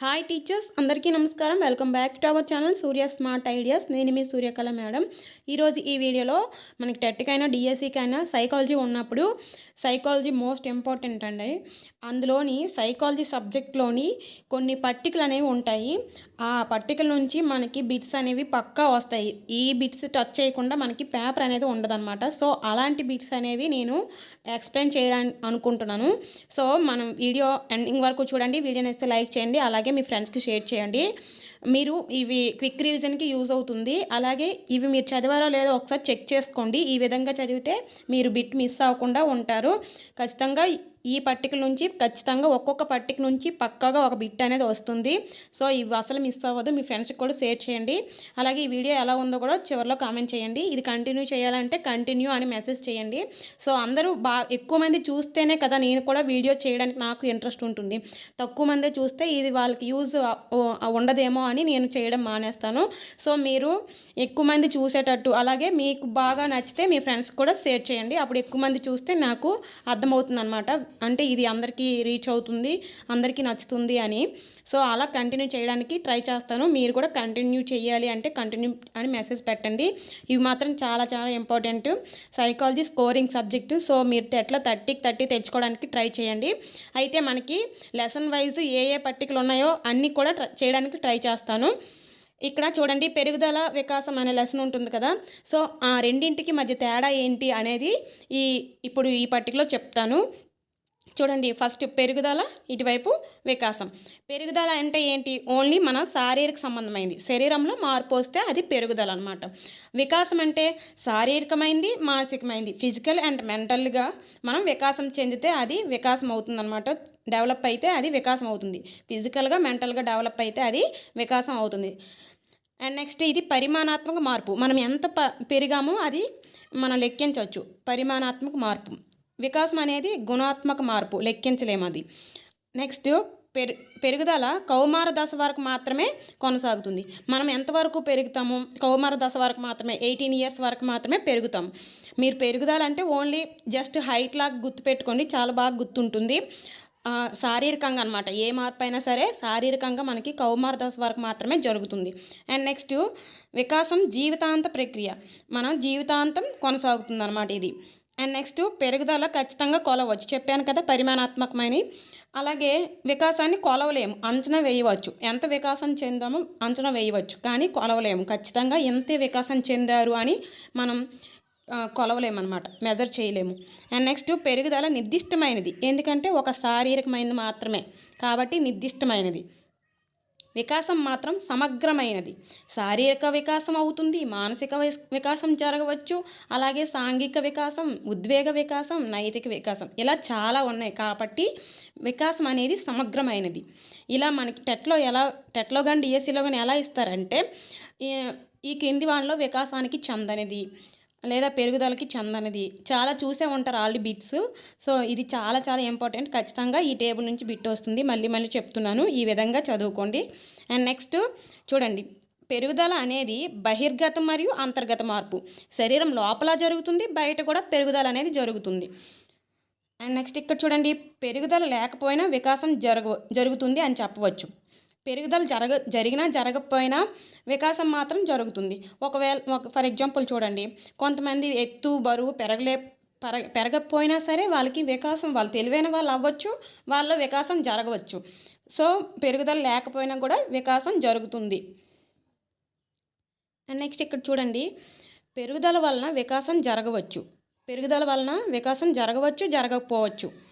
Hi teachers అందరికీ నమస్కారం. Welcome back to our channel Surya smart ideas నేను మీ సూర్యకళ మేడం. ఈరోజు ఈ వీడియోలో మనకి టెట్కైనా డిఎస్సికైనా సైకాలజీ ఉన్నప్పుడు సైకాలజీ మోస్ట్ ఇంపార్టెంట్ అండి. అందులోని సైకాలజీ సబ్జెక్ట్లోని కొన్ని పట్టికలు అనేవి ఉంటాయి. ఆ పట్టికల నుంచి మనకి బిట్స్ అనేవి పక్కా వస్తాయి. ఈ బిట్స్ టచ్ చేయకుండా మనకి పేపర్ అనేది ఉండదన్నమాట. సో అలాంటి బిట్స్ అనేవి నేను ఎక్స్ప్లెయిన్ చేయడానికి అనుకుంటున్నాను. సో మనం వీడియో ఎండింగ్ వరకు చూడండి. వీడియో నేస్తే లైక్ చేయండి. అలాగే మీ ఫ్రెండ్స్కి షేర్ చేయండి. మీరు ఇవి క్విక్ రివిజన్కి యూజ్ అవుతుంది. అలాగే ఇవి మీరు చదివారో లేదో ఒకసారి చెక్ చేసుకోండి. ఈ విధంగా చదివితే మీరు బిట్ మిస్ అవ్వకుండా ఉంటారు. ఖచ్చితంగా ఈ పట్టికల నుంచి ఖచ్చితంగా ఒక్కొక్క పట్టిక నుంచి పక్కాగా ఒక బిట్ అనేది వస్తుంది. సో ఇవి అసలు మిస్ అవ్వదు. మీ ఫ్రెండ్స్కి కూడా షేర్ చేయండి. అలాగే ఈ వీడియో ఎలా ఉందో కూడా చివరిలో కామెంట్ చేయండి. ఇది కంటిన్యూ చేయాలంటే కంటిన్యూ అని మెసేజ్ చేయండి. సో అందరూ బాగా ఎక్కువ మంది చూస్తేనే కదా నేను కూడా వీడియో చేయడానికి నాకు ఇంట్రెస్ట్ ఉంటుంది. తక్కువ మంది చూస్తే ఇది వాళ్ళకి యూజ్ ఉండదేమో అని నేను చేయడం మానేస్తాను. సో మీరు ఎక్కువ మంది చూసేటట్టు అలాగే మీకు బాగా నచ్చితే మీ ఫ్రెండ్స్ కూడా షేర్ చేయండి. అప్పుడు ఎక్కువ మంది చూస్తే నాకు అర్థమవుతుంది అనమాట అంటే ఇది అందరికీ రీచ్ అవుతుంది అందరికీ నచ్చుతుంది అని. సో అలా కంటిన్యూ చేయడానికి ట్రై చేస్తాను. మీరు కూడా కంటిన్యూ చేయాలి అంటే కంటిన్యూ అని మెసేజ్ పెట్టండి. ఇవి మాత్రం చాలా చాలా important. Psychology scoring subject. So మీరు ఎట్లా థర్టీకి థర్టీ తెచ్చుకోవడానికి ట్రై చేయండి. అయితే మనకి లెసన్ వైజ్ ఏ ఏ పట్టికలు ఉన్నాయో అన్నీ కూడా ట్ర- చేయడానికి ట్రై చేస్తాను. ఇక్కడ చూడండి పెరుగుదల వికాసం అనే లెసన్ ఉంటుంది కదా. సో ఆ రెండింటికి మధ్య తేడా ఏంటి అనేది ఈ ఇప్పుడు ఈ పట్టికలో చెప్తాను. చూడండి ఫస్ట్ పెరుగుదల ఇటువైపు వికాసం. పెరుగుదల అంటే ఏంటి? ఓన్లీ మన శారీరక సంబంధమైంది. శరీరంలో మార్పు వస్తే అది పెరుగుదల అనమాట వికాసం అంటే శారీరకమైంది మానసికమైంది. ఫిజికల్ అండ్ మెంటల్గా మనం వికాసం చెందితే అది వికాసం అవుతుంది అనమాట డెవలప్ అయితే అది వికాసం అవుతుంది. ఫిజికల్గా మెంటల్గా డెవలప్ అయితే అది వికాసం అవుతుంది. అండ్ నెక్స్ట్ ఇది పరిమాణాత్మక మార్పు. మనం ఎంత ప పెరిగామో అది మనం లెక్కించవచ్చు. పరిమాణాత్మక మార్పు. వికాసం అనేది గుణాత్మక మార్పు లెక్కించలేము అది నెక్స్ట్ పెరు పెరుగుదల కౌమార దశ వరకు మాత్రమే కొనసాగుతుంది. మనం ఎంతవరకు పెరుగుతాము? కౌమార దశ వరకు మాత్రమే ఎయిటీన్ ఇయర్స్ వరకు మాత్రమే పెరుగుతాం. మీరు పెరుగుదల అంటే ఓన్లీ జస్ట్ హైట్ లాగా గుర్తుపెట్టుకోండి చాలా బాగా గుర్తుంటుంది. శారీరకంగా అనమాట ఏ మార్పు అయినా సరే శారీరకంగా మనకి కౌమార దశ వరకు మాత్రమే జరుగుతుంది. అండ్ నెక్స్ట్ వికాసం జీవితాంత ప్రక్రియ. మనం జీవితాంతం కొనసాగుతుంది అనమాట ఇది. అండ్ నెక్స్ట్ పెరుగుదల ఖచ్చితంగా కొలవచ్చు. చెప్పాను కదా పరిమాణాత్మకమైన అలాగే వికాసాన్ని కొలవలేము అంచనా వేయవచ్చు. ఎంత వికాసం చెందామో అంచనా వేయవచ్చు కానీ కొలవలేము. ఖచ్చితంగా ఎంతే వికాసం చెందారు అని మనం ఆ, కొలవలేమన్నమాట మెజర్ చేయలేము. అండ్ నెక్స్ట్ పెరుగుదల నిర్దిష్టమైనది. ఎందుకంటే ఒక శారీరకమైనది మాత్రమే. కాబట్టి నిర్దిష్టమైనది. వికాసం మాత్రం సమగ్రమైనది. శారీరక వికాసం అవుతుంది మానసిక వికాసం జరగవచ్చు. అలాగే సాంఘిక వికాసం ఉద్వేగ వికాసం నైతిక వికాసం ఇలా చాలా ఉన్నాయి. కాబట్టి వికాసం అనేది సమగ్రమైనది. ఇలా మనకి టెట్లో ఎలా టెట్లో కానీ డిఎస్సిలో కానీ ఎలా ఇస్తారంటే ఈ- ఈ కింది వాళ్ళలో వికాసానికి చెందనిది లేదా పెరుగుదలకి చెందనిది. చాలా చూసే ఉంటారు ఆల్రెడీ బిట్స్. సో ఇది చాలా చాలా ఇంపార్టెంట్. ఖచ్చితంగా ఈ టేబుల్ నుంచి బిట్ వస్తుంది. మళ్ళీ మళ్ళీ చెప్తున్నాను. ఈ విధంగా చదువుకోండి. అండ్ నెక్స్ట్ చూడండి. పెరుగుదల అనేది బహిర్గత మరియు అంతర్గత మార్పు. శరీరం లోపల జరుగుతుంది. బయట కూడా పెరుగుదల అనేది జరుగుతుంది. అండ్ నెక్స్ట్ ఇక్కడ చూడండి. పెరుగుదల లేకపోయినా వికాసం జరగ జరుగుతుంది అని చెప్పవచ్చు. పెరుగుదల జరగ జరిగినా జరగకపోయినా వికాసం మాత్రం జరుగుతుంది. ఒకవేళ ఒక ఫర్ ఎగ్జాంపుల్ చూడండి. కొంతమంది ఎత్తు బరువు పెరగలే పెరగ పెరగకపోయినా సరే వాళ్ళకి వికాసం వాళ్ళు తెలివైన వాళ్ళు అవ్వచ్చు వాళ్ళ వికాసం జరగవచ్చు. సో పెరుగుదల లేకపోయినా కూడా వికాసం జరుగుతుంది. అండ్ నెక్స్ట్ ఇక్కడ చూడండి. పెరుగుదల వలన వికాసం జరగవచ్చు. పెరుగుదల వలన వికాసం జరగవచ్చు జరగకపోవచ్చు.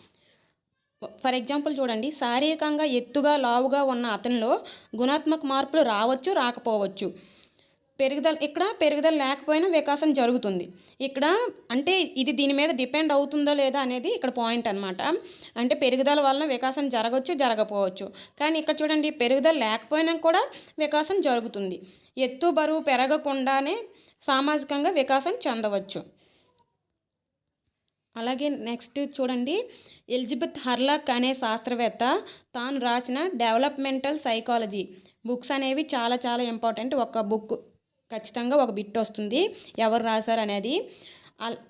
ఫర్ ఎగ్జాంపుల్ చూడండి శారీరకంగా ఎత్తుగా లావుగా ఉన్న అతనిలో గుణాత్మక మార్పులు రావచ్చు రాకపోవచ్చు. పెరుగుదల ఇక్కడ పెరుగుదల లేకపోయినా వికాసం జరుగుతుంది. ఇక్కడ అంటే ఇది దీని మీద డిపెండ్ అవుతుందో లేదా అనేది ఇక్కడ పాయింట్ అనమాట అంటే పెరుగుదల వలన వికాసం జరగవచ్చు జరగపోవచ్చు కానీ ఇక్కడ చూడండి పెరుగుదల లేకపోయినా కూడా వికాసం జరుగుతుంది. ఎత్తు బరువు పెరగకుండానే సామాజికంగా వికాసం చెందవచ్చు. అలాగే నెక్స్ట్ చూడండి ఎలిజబెత్ హర్లాక్ అనే శాస్త్రవేత్త తాను రాసిన డెవలప్మెంటల్ సైకాలజీ బుక్స్ అనేవి చాలా చాలా ఇంపార్టెంట్. ఒక బుక్ ఖచ్చితంగా ఒక బిట్ వస్తుంది. ఎవరు రాశారు అనేది.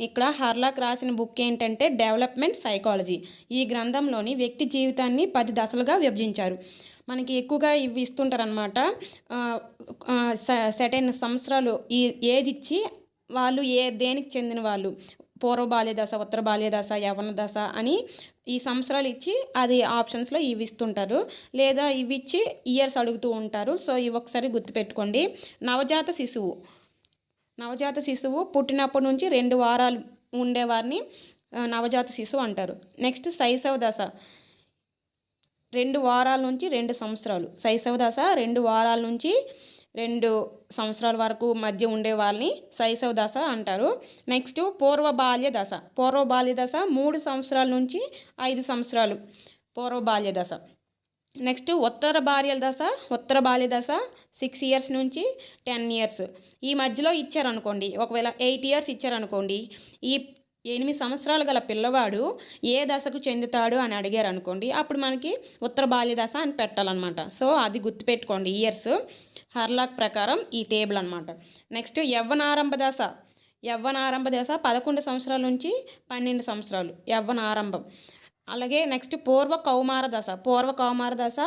ఇక్కడ హర్లాక్ రాసిన బుక్ ఏంటంటే డెవలప్మెంట్ సైకాలజీ. ఈ గ్రంథంలోని వ్యక్తి జీవితాన్ని పది దశలుగా విభజించారు. మనకి ఎక్కువగా ఇవి ఇస్తుంటారనమాట సెటైన్ సంవత్సరాలు ఈ ఏజ్ ఇచ్చి వాళ్ళు ఏ దేనికి చెందిన వాళ్ళు? పూర్వ బాల్యదశ ఉత్తర బాల్యదశ యవన దశ అని ఈ సంవత్సరాలు ఇచ్చి అది ఆప్షన్స్లో ఇవి ఇస్తుంటారు లేదా ఇవి ఇచ్చి ఇయర్స్ అడుగుతూ ఉంటారు. సో ఇవి ఒకసారి గుర్తుపెట్టుకోండి. నవజాత శిశువు. నవజాత శిశువు పుట్టినప్పటి నుంచి రెండు వారాలు ఉండేవారిని నవజాత శిశువు అంటారు. నెక్స్ట్ శైశవ దశ. రెండు వారాల నుంచి రెండు సంవత్సరాలు. శైశవ దశ రెండు వారాల నుంచి రెండు సంవత్సరాల వరకు మధ్య ఉండే వాళ్ళని శైశవ దశ అంటారు. నెక్స్ట్ పూర్వ బాల్య దశ. పూర్వ బాల్య దశ మూడు సంవత్సరాల నుంచి ఐదు సంవత్సరాలు. పూర్వ బాల్య దశ. నెక్స్ట్ ఉత్తర బాల్య దశ. ఉత్తర బాల్య దశ సిక్స్ ఇయర్స్ నుంచి టెన్ ఇయర్స్ ఈ మధ్యలో ఇచ్చారనుకోండి. ఒకవేళ ఎయిట్ ఇయర్స్ ఇచ్చారనుకోండి. ఈ ఎనిమిది సంవత్సరాలు గల పిల్లవాడు ఏ దశకు చెందుతాడు అని అడిగారు అనుకోండి అప్పుడు మనకి ఉత్తర బాల్య దశ అని పెట్టాలన్నమాట. సో అది గుర్తుపెట్టుకోండి ఇయర్స్ హర్లాక్ ప్రకారం ఈ టేబుల్ అనమాట నెక్స్ట్ యవ్వనారంభ దశ. యవ్వనారంభ దశ పదకొండు సంవత్సరాల నుంచి పన్నెండు సంవత్సరాలు యవ్వనారంభం. అలాగే నెక్స్ట్ పూర్వ కౌమార దశ. పూర్వ కౌమార దశ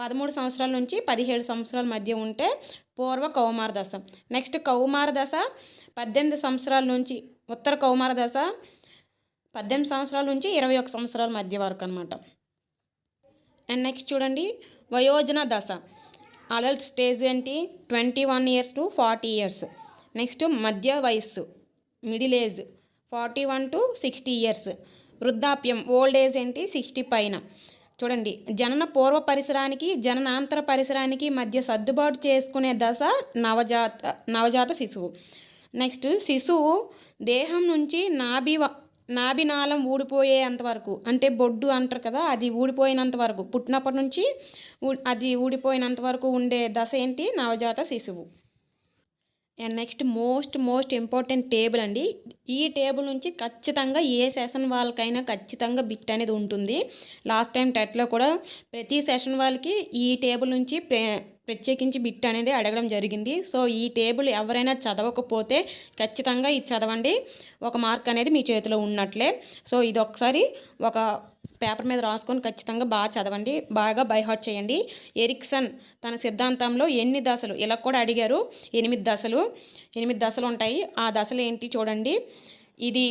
పదమూడు సంవత్సరాల నుంచి పదిహేడు సంవత్సరాల మధ్య ఉంటే పూర్వ కౌమార దశ. నెక్స్ట్ కౌమార దశ పద్దెనిమిది సంవత్సరాల నుంచి ఉత్తర కౌమార దశ పద్దెనిమిది సంవత్సరాల నుంచి ఇరవై ఒక సంవత్సరాల మధ్య వరకు అనమాట అండ్ నెక్స్ట్ చూడండి వయోజన దశ. అడల్ట్ స్టేజ్ ఏంటి? Twenty one years to forty years next మధ్య వయస్సు middle age forty one to sixty years వృద్ధాప్యం ఓల్డ్ ఏజ్ ఏంటి? సిక్స్టీ పైన. చూడండి జనన పూర్వ పరిసరానికి జననాంతర పరిసరానికి మధ్య సర్దుబాటు చేసుకునే దశ నవజాత నవజాత శిశువు. నెక్స్ట్ శిశువు దేహం నుంచి నాభి వ- నాభినాళం ఊడిపోయేంత వరకు అంటే బొడ్డు అంటారు కదా అది ఊడిపోయినంత వరకు పుట్టినప్పటి నుంచి ఊ- అది ఊడిపోయినంత వరకు ఉండే దశ ఏంటి? నవజాత శిశువు. And next most most important table అండి. ఈ టేబుల్ నుంచి ఖచ్చితంగా ఏ సెషన్ వాళ్ళకైనా ఖచ్చితంగా బిట్ అనేది ఉంటుంది. లాస్ట్ టైం టెట్లో కూడా ప్రతి సెషన్ వాళ్ళకి ఈ టేబుల్ నుంచి ప్రే ప్రత్యేకించి బిట్ అనేది అడగడం జరిగింది. సో ఈ టేబుల్ ఎవరైనా చదవకపోతే ఖచ్చితంగా ఇది చదవండి. ఒక మార్క్ అనేది మీ చేతిలో ఉన్నట్లే. సో ఇది ఒకసారి ఒక పేపర్ మీద రాసుకొని ఖచ్చితంగా బాగా చదవండి. బాగా బైహార్ట్ చేయండి. ఎరిక్సన్ తన సిద్ధాంతంలో ఎన్ని దశలు? ఇలా కూడా అడిగారు. ఎనిమిది దశలు. ఎనిమిది దశలు ఉంటాయి. ఆ దశలు ఏంటి చూడండి. ఇది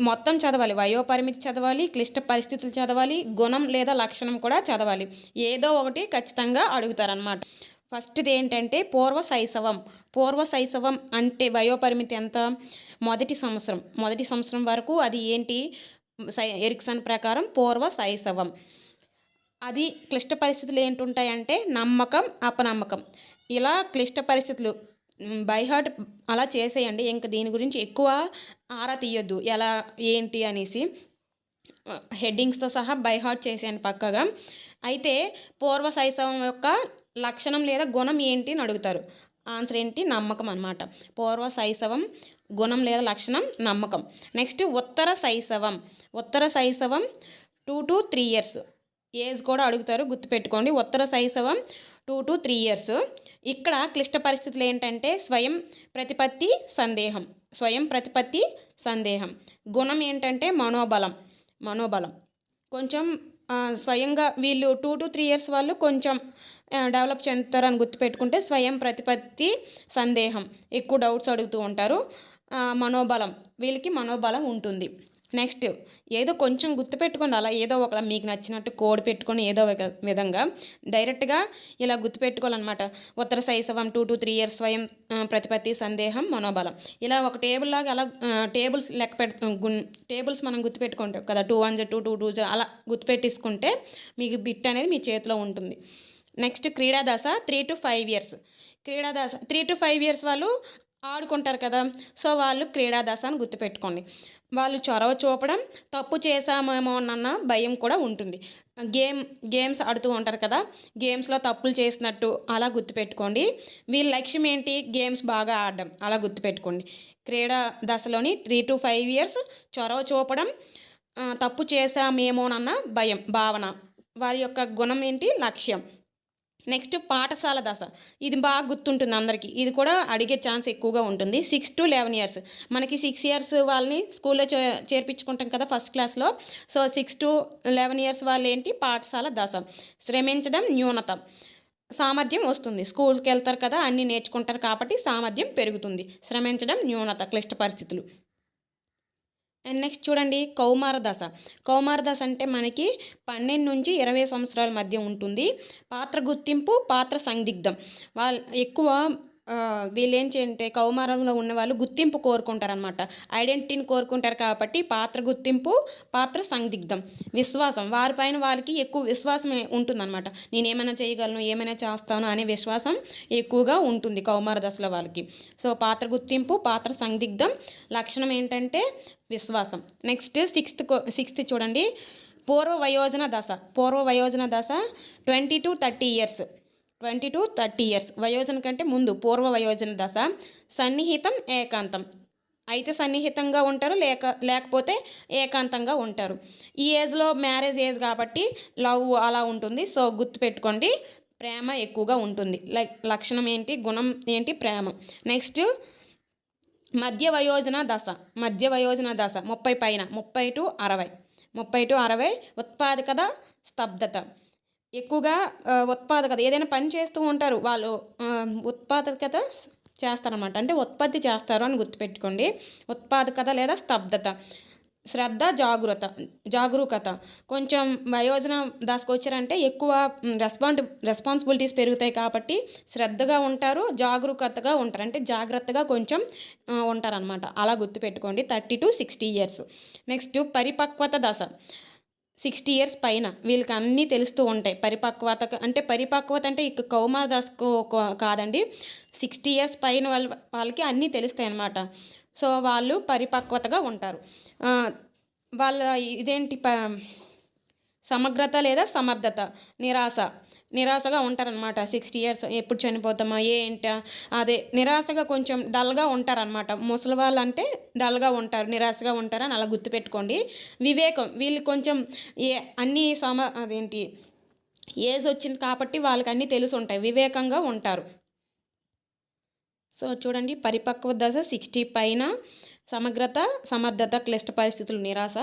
మొత్తం చదవాలి వయోపరిమితి చదవాలి క్లిష్ట పరిస్థితులు చదవాలి గుణం లేదా లక్షణం కూడా చదవాలి. ఏదో ఒకటి ఖచ్చితంగా అడుగుతారనమాట ఫస్ట్ది ఏంటంటే పూర్వ శైశవం. పూర్వ శైశవం అంటే వయోపరిమితి ఎంత? మొదటి సంవత్సరం. మొదటి సంవత్సరం వరకు అది ఏంటి? సై ఎరిక్సన్ ప్రకారం పూర్వ శైశవం. అది క్లిష్ట పరిస్థితులు ఏంటుంటాయంటే నమ్మకం అపనమ్మకం. ఇలా క్లిష్ట పరిస్థితులు బైహార్ట్ అలా చేసేయండి. ఇంకా దీని గురించి ఎక్కువ ఆరా తీయొద్దు. ఎలా ఏంటి అనేసి హెడ్డింగ్స్తో సహా బైహార్ట్ చేసేయండి పక్కగా. అయితే పూర్వ శైశవం యొక్క లక్షణం లేదా గుణం ఏంటి అని అడుగుతారు. ఆన్సర్ ఏంటి? నమ్మకం అనమాట పూర్వ శైశవం గుణం లేదా లక్షణం నమ్మకం. నెక్స్ట్ ఉత్తర శైశవం. ఉత్తర శైశవం two to three years age కూడా అడుగుతారు గుర్తుపెట్టుకోండి. ఉత్తర శైశవం టూ టు త్రీ ఇయర్స్. ఇక్కడ క్లిష్ట పరిస్థితులు ఏంటంటే స్వయం ప్రతిపత్తి సందేహం. స్వయం ప్రతిపత్తి సందేహం. గుణం ఏంటంటే మనోబలం మనోబలం. కొంచెం స్వయంగా వీళ్ళు టూ టు త్రీ ఇయర్స్ వాళ్ళు కొంచెం డెవలప్ చెందుతారని గుర్తుపెట్టుకుంటే స్వయం ప్రతిపత్తి సందేహం. ఎక్కువ డౌట్స్ అడుగుతూ ఉంటారు. మనోబలం. వీళ్ళకి మనోబలం ఉంటుంది. నెక్స్ట్ ఏదో కొంచెం గుర్తుపెట్టుకోండి అలా ఏదో ఒక మీకు నచ్చినట్టు కోడ్ పెట్టుకొని ఏదో ఒక విధంగా డైరెక్ట్గా ఇలా గుర్తుపెట్టుకోవాలన్నమాట ఉత్తర శైశవం టూ టు త్రీ ఇయర్స్ స్వయం ప్రతిపత్తి సందేహం మనోబలం. ఇలా ఒక టేబుల్ లాగా అలా టేబుల్స్ లెక్క పెడుతు టేబుల్స్ మనం గుర్తుపెట్టుకుంటాం కదా. Two one two two two అలా గుర్తుపెట్టేసుకుంటే మీకు బిట్ అనేది మీ చేతిలో ఉంటుంది. నెక్స్ట్ క్రీడా దశ త్రీ టు ఫైవ్ ఇయర్స్ క్రీడా దశ త్రీ టు ఫైవ్ ఇయర్స్ వాళ్ళు ఆడుకుంటారు కదా. సో వాళ్ళు క్రీడా దశ అని గుర్తుపెట్టుకోండి వాళ్ళు చొరవ చూపడం తప్పు చేశామేమోనన్న భయం కూడా ఉంటుంది. గేమ్ గేమ్స్ ఆడుతూ ఉంటారు కదా గేమ్స్లో తప్పులు చేసినట్టు అలా గుర్తుపెట్టుకోండి. వీళ్ళ లక్ష్యం ఏంటి? గేమ్స్ బాగా ఆడడం అలా గుర్తుపెట్టుకోండి. క్రీడా దశలోని త్రీ టు ఫైవ్ ఇయర్స్ చొరవ చూపడం తప్పు చేశామేమోనన్న భయం భావన. వారి యొక్క గుణం ఏంటి? లక్ష్యం. నెక్స్ట్ పాఠశాల దశ. ఇది బాగా గుర్తుంటుంది అందరికీ. ఇది కూడా అడిగే ఛాన్స్ ఎక్కువగా ఉంటుంది. సిక్స్ టు లెవెన్ ఇయర్స్ మనకి సిక్స్ ఇయర్స్ వాళ్ళని స్కూల్లో చే చేర్పించుకుంటాం కదా ఫస్ట్ క్లాస్లో so six to eleven years వాళ్ళు ఏంటి? పాఠశాల దశ. శ్రమించడం న్యూనత. సామర్థ్యం వస్తుంది. స్కూల్కి వెళ్తారు కదా అన్నీ నేర్చుకుంటారు కాబట్టి సామర్థ్యం పెరుగుతుంది. శ్రమించడం న్యూనత క్లిష్ట పరిస్థితులు. అండ్ నెక్స్ట్ చూడండి కౌమార దశ కౌమార దశ అంటే మనకి పన్నెండు నుంచి ఇరవై సంవత్సరాల మధ్య ఉంటుంది. పాత్ర గుర్తింపు పాత్ర సందిగ్ధం. వాళ్ళ ఎక్కువ ఆ, వీళ్ళు ఏం చేయంటే కౌమారంలో ఉన్న వాళ్ళు గుర్తింపు కోరుకుంటారనమాట ఐడెంటిటీని కోరుకుంటారు కాబట్టి పాత్ర గుర్తింపు పాత్ర సందిగ్ధం విశ్వాసం. వారిపైన వాళ్ళకి ఎక్కువ విశ్వాసం ఉంటుందన్నమాట. నేను ఏమైనా చేయగలను ఏమైనా చేస్తాను అనే విశ్వాసం ఎక్కువగా ఉంటుంది కౌమార దశలో వాళ్ళకి. సో పాత్ర గుర్తింపు పాత్ర సందిగ్ధం లక్షణం ఏంటంటే విశ్వాసం. నెక్స్ట్ సిక్స్త్ సిక్స్త్ చూడండి. పూర్వ వయోజన దశ. పూర్వ వయోజన దశ twenty to thirty years. Twenty to thirty years. వయోజన కంటే ముందు పూర్వ వయోజన దశ సన్నిహితం ఏకాంతం. అయితే సన్నిహితంగా ఉంటారు లేక లేకపోతే ఏకాంతంగా ఉంటారు. ఈ ఏజ్లో మ్యారేజ్ ఏజ్ కాబట్టి లవ్ అలా ఉంటుంది. సో గుర్తుపెట్టుకోండి ప్రేమ ఎక్కువగా ఉంటుంది. లైక్ లక్షణం ఏంటి గుణం ఏంటి ప్రేమ. నెక్స్ట్ మధ్య వయోజన దశ. మధ్య వయోజన దశ ముప్పై పైన ముప్పై టు అరవై. ముప్పై టు అరవై ఉత్పాదకత స్తబ్దత. ఎక్కువగా ఉత్పాదకత ఏదైనా పని చేస్తూ ఉంటారు వాళ్ళు ఉత్పాదకత చేస్తారనమాట అంటే ఉత్పత్తి చేస్తారు అని గుర్తుపెట్టుకోండి. ఉత్పాదకత లేదా స్తబ్దత శ్రద్ధ జాగ్రత్త జాగరూకత. కొంచెం వయోజన దశకు వచ్చారంటే ఎక్కువ రెస్పాండ్ రెస్పాన్సిబిలిటీస్ పెరుగుతాయి కాబట్టి శ్రద్ధగా ఉంటారు జాగరూకతగా ఉంటారు. అంటే జాగ్రత్తగా కొంచెం ఉంటారనమాట అలా గుర్తుపెట్టుకోండి. Thirty to sixty years. Next పరిపక్వత దశ. సిక్స్టీ ఇయర్స్ పైన వీళ్ళకి అన్నీ తెలుస్తూ ఉంటాయి. పరిపక్వత అంటే పరిపక్వత అంటే ఇక కౌమాదాస్కు దశకు కాదండి. సిక్స్టీ ఇయర్స్ పైన వాళ్ళ వాళ్ళకి అన్నీ తెలుస్తాయి అన్నమాట. సో వాళ్ళు పరిపక్వతగా ఉంటారు. వాళ్ళ ఇదేంటి ప సమగ్రత లేదా సమర్థత? నిరాశ. నిరాశగా ఉంటారనమాట సిక్స్టీ ఇయర్స్ ఎప్పుడు చనిపోతామా ఏంటా అదే నిరాశగా కొంచెం డల్గా ఉంటారనమాట ముసలి వాళ్ళు అంటే డల్గా ఉంటారు నిరాశగా ఉంటారని అలా గుర్తుపెట్టుకోండి. వివేకం వీళ్ళు కొంచెం ఏ అన్ని సమ అదేంటి ఏజ్ వచ్చింది కాబట్టి వాళ్ళకి అన్నీ తెలిసి ఉంటాయి వివేకంగా ఉంటారు. సో చూడండి పరిపక్వ దశ సిక్స్టీ పైన సమగ్రత సమర్థత క్లిష్ట పరిస్థితులు నిరాశ.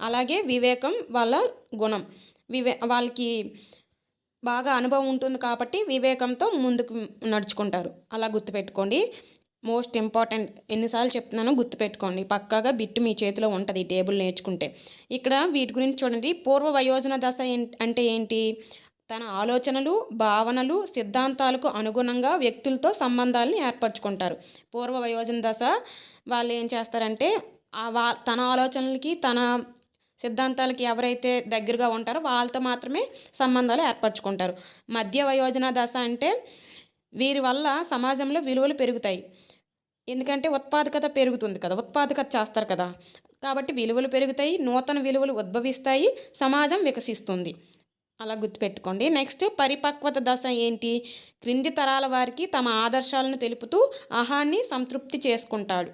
అలాగే వివేకం వాళ్ళ గుణం. వివే వాళ్ళకి బాగా అనుభవం ఉంటుంది కాబట్టి వివేకంతో ముందుకు నడుచుకుంటారు. అలా గుర్తుపెట్టుకోండి. మోస్ట్ ఇంపార్టెంట్ ఎన్నిసార్లు చెప్తున్నానో గుర్తుపెట్టుకోండి. పక్కాగా బిట్టు మీ చేతిలో ఉంటుంది ఈ టేబుల్ నేర్చుకుంటే. ఇక్కడ వీటి గురించి చూడండి. పూర్వ వయోజన దశ అంటే ఏంటి? తన ఆలోచనలు భావనలు సిద్ధాంతాలకు అనుగుణంగా వ్యక్తులతో సంబంధాలను ఏర్పరచుకుంటారు. పూర్వ వయోజన దశ వాళ్ళు ఏం చేస్తారంటే తన ఆలోచనలకి తన సిద్ధాంతాలకి ఎవరైతే దగ్గరగా ఉంటారో వాళ్ళతో మాత్రమే సంబంధాలు ఏర్పరచుకుంటారు. మధ్య వయోజన దశ అంటే వీరి వల్ల సమాజంలో విలువలు పెరుగుతాయి. ఎందుకంటే ఉత్పాదకత పెరుగుతుంది కదా ఉత్పాదకత చేస్తారు కదా. కాబట్టి విలువలు పెరుగుతాయి నూతన విలువలు ఉద్భవిస్తాయి సమాజం వికసిస్తుంది. అలా గుర్తుపెట్టుకోండి. నెక్స్ట్ పరిపక్వత దశ ఏంటి? క్రింది తరాల వారికి తమ ఆదర్శాలను తెలుపుతూ ఆహాన్ని సంతృప్తి చేసుకుంటాడు.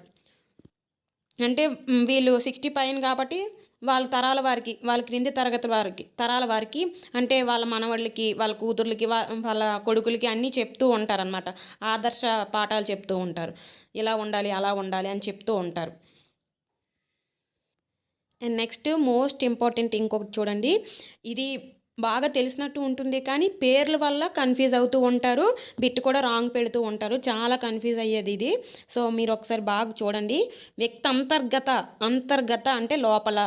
అంటే వీళ్ళు సిక్స్టీ పైన కాబట్టి వాళ్ళ తరాల వారికి వాళ్ళ క్రింది తరగతి వారికి తరాల వారికి అంటే వాళ్ళ మనవళ్ళకి వాళ్ళ కూతుర్లకి వాళ్ళ కొడుకులకి అన్నీ చెప్తూ ఉంటారనమాట ఆదర్శ పాఠాలు చెప్తూ ఉంటారు. ఇలా ఉండాలి అలా ఉండాలి అని చెప్తూ ఉంటారు. అండ్ నెక్స్ట్ మోస్ట్ ఇంపార్టెంట్ ఇంకొకటి చూడండి. ఇది బాగా తెలిసినట్టు ఉంటుంది కానీ పేర్ల వల్ల కన్ఫ్యూజ్ అవుతూ ఉంటారు. బిట్ కూడా రాంగ్ పెడుతూ ఉంటారు. చాలా కన్ఫ్యూజ్ అయ్యేది ఇది. సో మీరు ఒకసారి బాగా చూడండి. వ్యక్తి అంతర్గత అంతర్గత అంటే లోపల.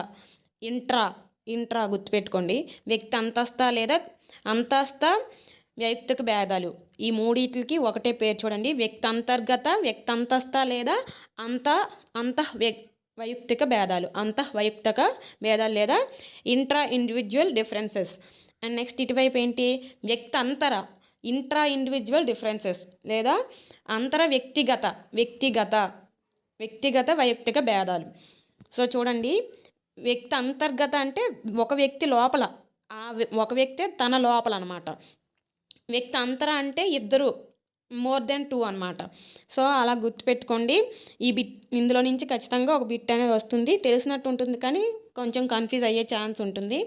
ఇంట్రా ఇంట్రా గుర్తుపెట్టుకోండి. వ్యక్తి అంతస్థ లేదా అంతస్థ వ్యక్తిక భేదాలు. ఈ మూడిటికి ఒకటే పేరు చూడండి. వ్యక్తి అంతర్గత వ్యక్తి అంతస్థ లేదా అంత అంత వ్యక్ వైయక్తిక భేదాలు. అంతః వైయక్తిక భేదాలు లేదా intra individual differences and next ఇటువైపు ఏంటి? వ్యక్తి అంతర ఇంట్రా ఇండివిజువల్ డిఫరెన్సెస్ లేదా అంతర వ్యక్తిగత వ్యక్తిగత వ్యక్తిగత వైయక్తిక భేదాలు. సో చూడండి వ్యక్తి అంతర్గత అంటే ఒక వ్యక్తి లోపల ఆ ఒక వ్యక్తి తన లోపల అనమాట వ్యక్తి అంతర అంటే ఇద్దరు మోర్ దెన్ టూ అనమాట సో అలా గుర్తుపెట్టుకోండి. ఈ బిట్ ఇందులో నుంచి ఖచ్చితంగా ఒక బిట్ అనేది వస్తుంది. తెలిసినట్టు ఉంటుంది కానీ కొంచెం కన్ఫ్యూజ్ అయ్యే ఛాన్స్ ఉంటుంది.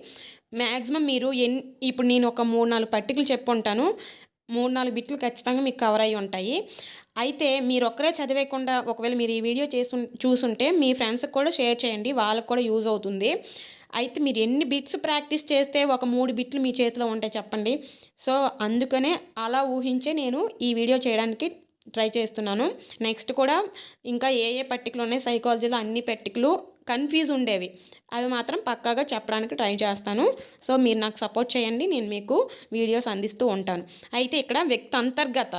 మ్యాక్సిమం మీరు ఎన్ ఇప్పుడు నేను ఒక మూడు నాలుగు పట్టికలు చెప్పుంటాను. మూడు నాలుగు బిట్లు ఖచ్చితంగా మీకు కవర్ అయ్యి ఉంటాయి. అయితే మీరు ఒక్కరే చదివేయకుండా ఒకవేళ మీరు ఈ వీడియో చేసు చూసుంటే మీ ఫ్రెండ్స్కి కూడా షేర్ చేయండి. వాళ్ళకి కూడా యూజ్ అవుతుంది. అయితే మీరు ఎన్ని బిట్స్ ప్రాక్టీస్ చేస్తే ఒక మూడు బిట్లు మీ చేతిలో ఉంటాయి చెప్పండి. సో అందుకనే అలా ఊహించే నేను ఈ వీడియో చేయడానికి ట్రై చేస్తున్నాను. నెక్స్ట్ కూడా ఇంకా ఏ ఏ పట్టికలు ఉన్నాయి సైకాలజీలో అన్ని పట్టికలు కన్ఫ్యూజ్ ఉండేవి. అవి మాత్రం పక్కాగా చెప్పడానికి ట్రై చేస్తాను. సో మీరు నాకు సపోర్ట్ చేయండి. నేను మీకు వీడియోస్ అందిస్తూ ఉంటాను. అయితే ఇక్కడ వ్యక్తి అంతర్గత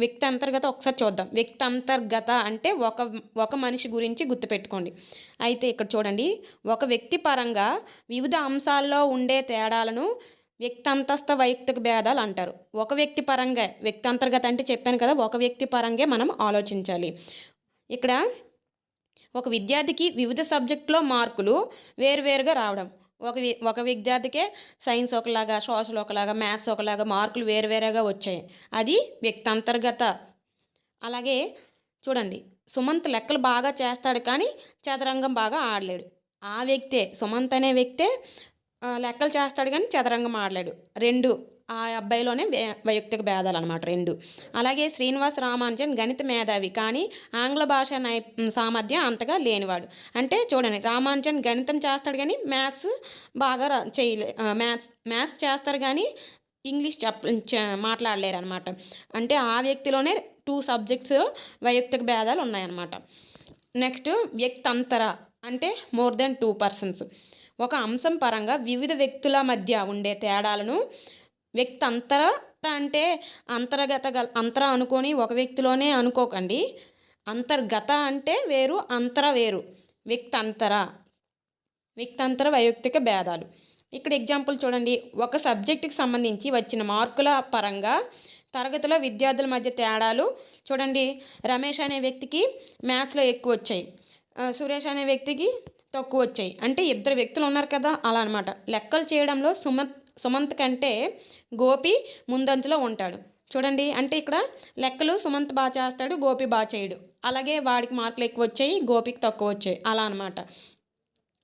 వ్యక్తి అంతర్గత ఒకసారి చూద్దాం. వ్యక్తి అంతర్గత అంటే ఒక ఒక మనిషి గురించి గుర్తుపెట్టుకోండి. అయితే ఇక్కడ చూడండి. ఒక వ్యక్తి పరంగా వివిధ అంశాల్లో ఉండే తేడాలను వ్యక్తి అంతస్థ వైయక్తిక భేదాలు అంటారు. ఒక వ్యక్తి పరంగా వ్యక్తి అంతర్గత అంటే చెప్పాను కదా ఒక వ్యక్తి పరంగా మనం ఆలోచించాలి. ఇక్కడ ఒక విద్యార్థికి వివిధ సబ్జెక్టులో మార్కులు వేరువేరుగా రావడం. ఒక వి ఒక విద్యార్థికే సైన్స్ ఒకలాగా సోషల్ ఒకలాగా మ్యాథ్స్ ఒకలాగా మార్కులు వేరువేరుగా వచ్చాయి. అది వ్యక్తి అంతర్గత అలాగే చూడండి సుమంత్ లెక్కలు బాగా చేస్తాడు కానీ చదరంగం బాగా ఆడలేడు. ఆ వ్యక్తే సుమంత్ అనే వ్యక్తే లెక్కలు చేస్తాడు కానీ చదరంగం ఆడలేడు. రెండు ఆ అబ్బాయిలోనే వైయక్తిక భేదాలు అనమాట రెండు. అలాగే శ్రీనివాస్ రామానుజన్ గణిత మేధావి కానీ ఆంగ్ల భాష నై సామర్థ్యం అంతగా లేనివాడు. అంటే చూడండి రామానుజన్ గణితం చేస్తాడు కానీ మ్యాథ్స్ బాగా రా- చేయలే మ్యాథ్స్ మ్యాథ్స్ చేస్తారు కానీ ఇంగ్లీష్ చెప్ మాట్లాడలేరు అనమాట అంటే ఆ వ్యక్తిలోనే టూ సబ్జెక్ట్స్ వైయక్తిక భేదాలు ఉన్నాయన్నమాట. నెక్స్ట్ వ్యక్తంతర అంటే మోర్ దెన్ టూ పర్సన్స్. ఒక అంశం పరంగా వివిధ వ్యక్తుల మధ్య ఉండే తేడాలను వ్యక్తి అంతర అంటే అంతర్గత గల అంతర అనుకొని ఒక వ్యక్తిలోనే అనుకోకండి. అంతర్గత అంటే వేరు అంతర వేరు. వ్యక్తి అంతర వ్యక్తంతర వైయక్తిక భేదాలు. ఇక్కడ ఎగ్జాంపుల్ చూడండి. ఒక సబ్జెక్టుకి సంబంధించి వచ్చిన మార్కుల పరంగా తరగతిలో విద్యార్థుల మధ్య తేడాలు చూడండి. రమేష్ అనే వ్యక్తికి మ్యాథ్స్లో ఎక్కువ వచ్చాయి. సురేష్ అనే వ్యక్తికి తక్కువ వచ్చాయి. అంటే ఇద్దరు వ్యక్తులు ఉన్నారు కదా అలా అనమాట లెక్కలు చేయడంలో సుమత్ సుమంత్ కంటే గోపి ముందంజలో ఉంటాడు. చూడండి అంటే ఇక్కడ లెక్కలు సుమంత్ బాగా చేస్తాడు గోపి బాగా చేయడు. అలాగే వాడికి మార్కులు ఎక్కువ వచ్చాయి గోపికి తక్కువ వచ్చాయి. అలా అనమాట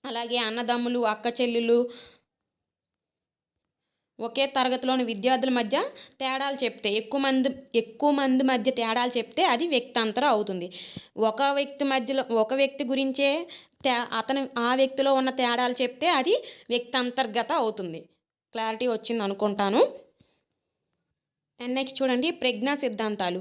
అలాగే అన్నదమ్ములు అక్క చెల్లెలు ఒకే తరగతిలోని విద్యార్థుల మధ్య తేడాలు చెప్తే ఎక్కువ మంది ఎక్కువ మంది మధ్య తేడాలు చెప్తే అది వ్యక్తాంతరం అవుతుంది. ఒక వ్యక్తి మధ్యలో ఒక వ్యక్తి గురించే తే అతను ఆ వ్యక్తిలో ఉన్న తేడాలు చెప్తే అది వ్యక్తాంతర్గత అవుతుంది. క్లారిటీ వచ్చింది అనుకుంటాను. అండ్ నెక్స్ట్ చూడండి ప్రజ్ఞా సిద్ధాంతాలు.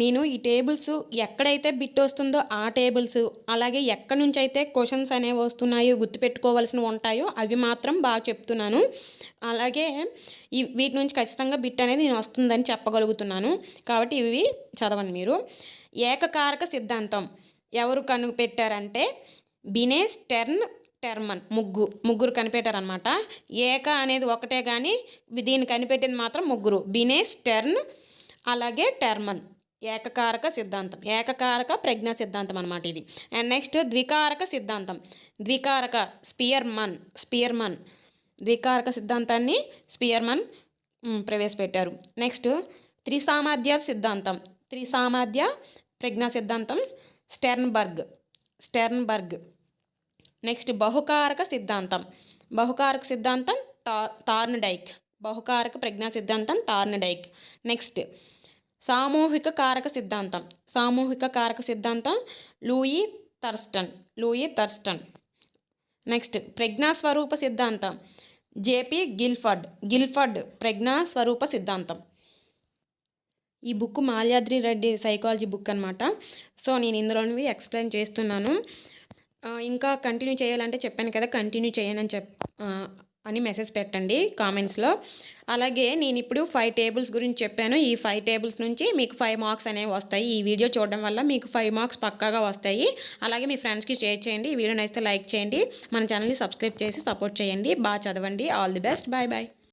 నేను ఈ టేబుల్స్ ఎక్కడైతే బిట్ వస్తుందో ఆ టేబుల్స్ అలాగే ఎక్కడి నుంచి అయితే క్వశ్చన్స్ అనేవి వస్తున్నాయో గుర్తుపెట్టుకోవాల్సినవి ఉంటాయో అవి మాత్రం బాగా చెప్తున్నాను. అలాగే ఈ వీటి నుంచి ఖచ్చితంగా బిట్ అనేది నేను వస్తుందని చెప్పగలుగుతున్నాను. కాబట్టి ఇవి చదవండి మీరు. ఏకకారక సిద్ధాంతం ఎవరు కనుపెట్టారంటే బినేస్ టెర్న్ టెర్మన్ ముగ్గు ముగ్గురు కనిపెట్టారనమాట ఏక అనేది ఒకటే కానీ దీన్ని కనిపెట్టింది మాత్రం ముగ్గురు. బినేస్ టెర్న్ అలాగే టెర్మన్. ఏకకారక సిద్ధాంతం. ఏకకారక ప్రజ్ఞా సిద్ధాంతం అనమాట ఇది. అండ్ నెక్స్ట్ ద్వికారక సిద్ధాంతం. ద్వికారక స్పియర్మన్ స్పియర్మన్. ద్వికారక సిద్ధాంతాన్ని స్పియర్మన్ ప్రవేశపెట్టారు. నెక్స్ట్ త్రిసామాధ్య సిద్ధాంతం. త్రిసామాధ్య ప్రజ్ఞా సిద్ధాంతం స్టెర్న్బర్గ్. స్టెర్న్బర్గ్. నెక్స్ట్ బహుకారక సిద్ధాంతం. బహుకారక సిద్ధాంతం తార్న్ డైక్ బహుకారక ప్రజ్ఞా సిద్ధాంతం టార్న్డైక్ నెక్స్ట్ సామూహిక కారక సిద్ధాంతం. సామూహిక కారక సిద్ధాంతం Louis Thurstone Louis Thurstone next ప్రజ్ఞా స్వరూప సిద్ధాంతం. JP Guilford. గిల్ఫర్డ్ ప్రజ్ఞా స్వరూప సిద్ధాంతం. ఈ book Malyadri Reddy psychology book అనమాట సో నేను ఇందులోనివి ఎక్స్ప్లెయిన్ చేస్తున్నాను. ఇంకా కంటిన్యూ చేయాలంటే చెప్పాను కదా కంటిన్యూ చేయనని చెప్ అని మెసేజ్ పెట్టండి కామెంట్స్లో అలాగే నేను ఇప్పుడు ఫైవ్ టేబుల్స్ గురించి చెప్పాను. ఈ ఫైవ్ టేబుల్స్ నుంచి మీకు ఫైవ్ మార్క్స్ అనేవి వస్తాయి. ఈ వీడియో చూడడం వల్ల మీకు ఫైవ్ మార్క్స్ పక్కాగా వస్తాయి. అలాగే మీ ఫ్రెండ్స్కి షేర్ చేయండి. ఈ వీడియో నచ్చితే లైక్ చేయండి. మన ఛానల్ని సబ్స్క్రైబ్ చేసి సపోర్ట్ చేయండి. బాగా చదవండి. All the best bye bye